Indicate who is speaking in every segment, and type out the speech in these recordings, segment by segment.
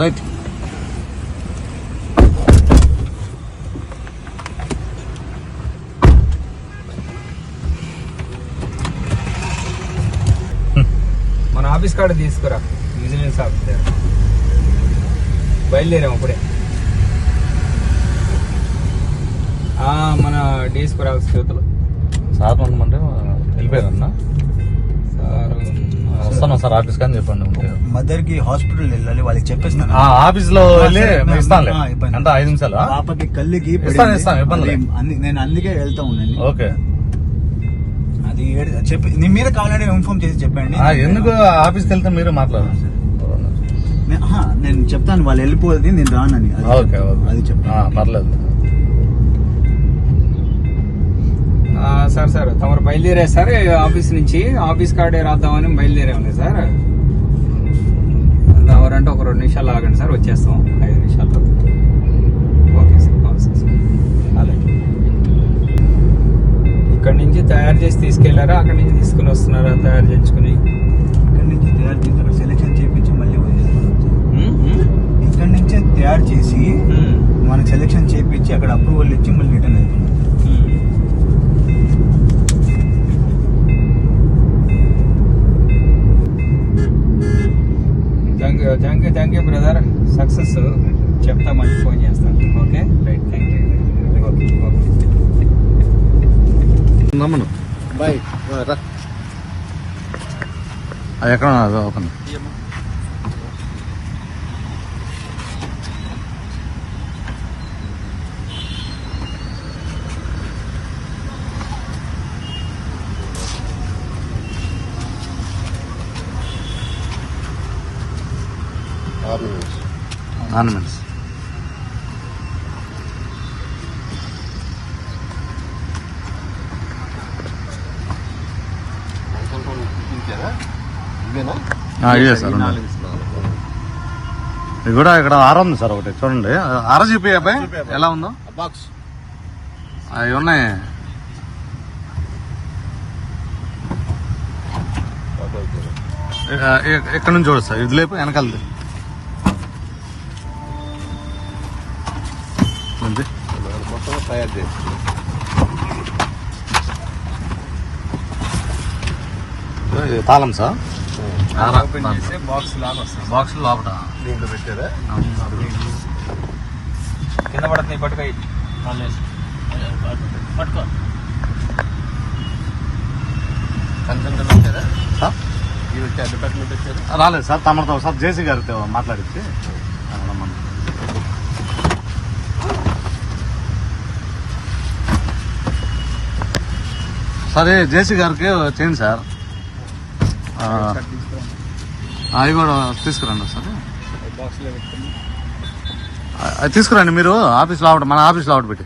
Speaker 1: Right.
Speaker 2: మన office కాడ తీసుకురా. విజిలెన్స్ ఆఫీస్ బయలుదేరాము అప్పుడే. మన డీఎస్పీ ఆఫీస్ చేతులు.
Speaker 1: సార్ అనుకుంటే వెళ్ళిపోయారన్నా? వస్తాను సార్ ఆఫీస్ కానీ చెప్పండి ఉంటే.
Speaker 3: మదర్కి హాస్పిటల్ వెళ్ళాలి వాళ్ళకి చెప్పేస్తాను.
Speaker 1: ఆ, ఆఫీస్లో వెళ్ళి
Speaker 3: ఇబ్బంది.
Speaker 1: ఎంత ఐదు నిమిషాలు?
Speaker 3: పాపకి కళ్ళుకి
Speaker 1: ఇస్తాను. ఇస్తాను, ఇబ్బంది
Speaker 3: నేను అందుకే వెళ్తా ఉన్నాను
Speaker 1: ఓకే.
Speaker 3: అది చెప్పి నీ మీద కావాలంటే ఇన్ఫార్మ్ చేసి చెప్పండి.
Speaker 1: ఎందుకు ఆఫీస్కి వెళ్తే మీరు మాట్లాడారు?
Speaker 3: నేను చెప్తాను వాళ్ళు వెళ్ళిపోతుంది నేను రానని. అది చెప్తాను
Speaker 1: పర్లేదు.
Speaker 2: బయలుదేరా సార్ ఆఫీస్ నుంచి ఆఫీస్ కార్డే రాద్దామని బయలుదేరాము సార్. ఎవరంటే ఒక రెండు నిమిషాలు ఆగండి సార్ వచ్చేస్తాం. ఐదు నిమిషాల్లో ఓకే సార్ సార్. అలాగే. ఇక్కడి నుంచి తయారు చేసి తీసుకెళ్ళారా? అక్కడి నుంచి తీసుకుని వస్తున్నారా తయారు చేయించుకుని?
Speaker 3: ఇక్కడ నుంచి తయారు చేసి అక్కడ సెలెక్షన్ చేయించి మళ్ళీ ఇక్కడ నుంచే తయారు చేసి
Speaker 2: thank you thank you thank you brother. Success. చెప్తా మళ్ళీ ఫోన్ చేస్తాను. Okay? Right thank you okay okay.
Speaker 1: నమ్మను
Speaker 3: బాయ్.
Speaker 1: అది ఎక్కడ ఓపెన్. ఆర్నమెంట్స్. ఇదే సార్ ఉన్నాయి. ఇది కూడా ఇక్కడ ఆర ఉంది సార్ ఒకటి చూడండి. ఆర చూపి అబ్బాయి ఎలా ఉందో?
Speaker 3: బాక్స్
Speaker 1: అవి ఉన్నాయి. ఇక- ఇక- ఇక్కడ నుంచి చూడదు సార్ ఇది లేపు వెనకాలది. ఉంది.
Speaker 3: మొత్తం తయారు చేసి
Speaker 1: తాళం సార్.
Speaker 2: ఓపెన్ చేస్తే బాక్స్ లాగా వస్తుంది
Speaker 1: బాక్స్ లోపల
Speaker 3: దీంట్లో పెట్టారా
Speaker 2: కింద పడుతుంది పట్టుకో. పట్టుకో
Speaker 3: కన్సెంట్ పెట్టారా
Speaker 1: సార్
Speaker 3: డిపార్ట్మెంట్ వచ్చారా
Speaker 1: రాలేదు సార్ తమరితో సార్ జేసీ గారితో మాట్లాడించి సరే జేసీ గారికి చేయండి సార్ ఆ, అవి కూడా తీసుకురండి సార్
Speaker 2: బాక్స్లో పెట్టుకుని
Speaker 1: ఆ, అది తీసుకురండి మీరు ఆఫీస్లో ఆవిడ మన ఆఫీస్లో ఆవిడ పెట్టి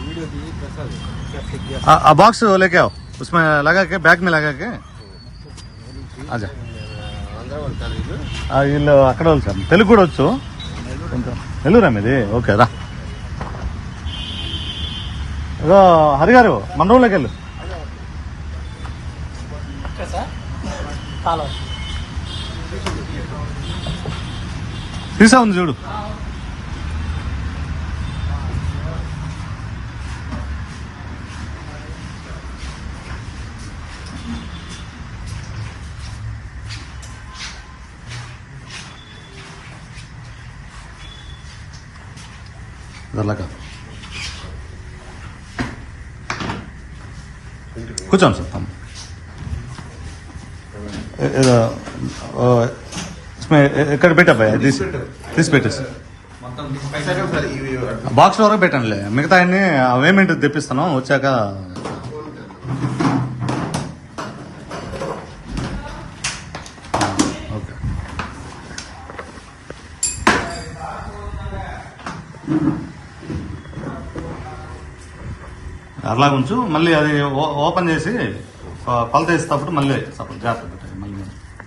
Speaker 2: वीडियो दी प्रसाद क्या फेंक दिया
Speaker 1: आ, आ बॉक्स लेके आओ उसमें लगा के बैग में लगा के ఆజా
Speaker 3: అందరూ ఉంటారు వీళ్ళు
Speaker 1: ఆ, వీళ్ళు అక్కడ వాళ్ళు సార్ తెలుగు కూడా వచ్చు నెల్లూరా మీది ఓకే రా ఇదో హరి గారు మన రూమ్లోకి వెళ్ళు తీసా ఉంది చూడు. వెళ్ళక కూర్చోండి సార్ తమ్ముడు ఏదో ఎక్కడ పెట్టా తీసి తీసి పెట్టేసి బాక్స్ వరకు పెట్టండిలే మిగతా అన్ని అవేమేంటి తెప్పిస్తాను వచ్చాక ఓకే అలా ఉంచు మళ్ళీ అది ఓ- ఓపెన్ చేసి ఆ, వేసేటప్పుడు మళ్ళీ సపోర్ట్ జాగ్రత్త.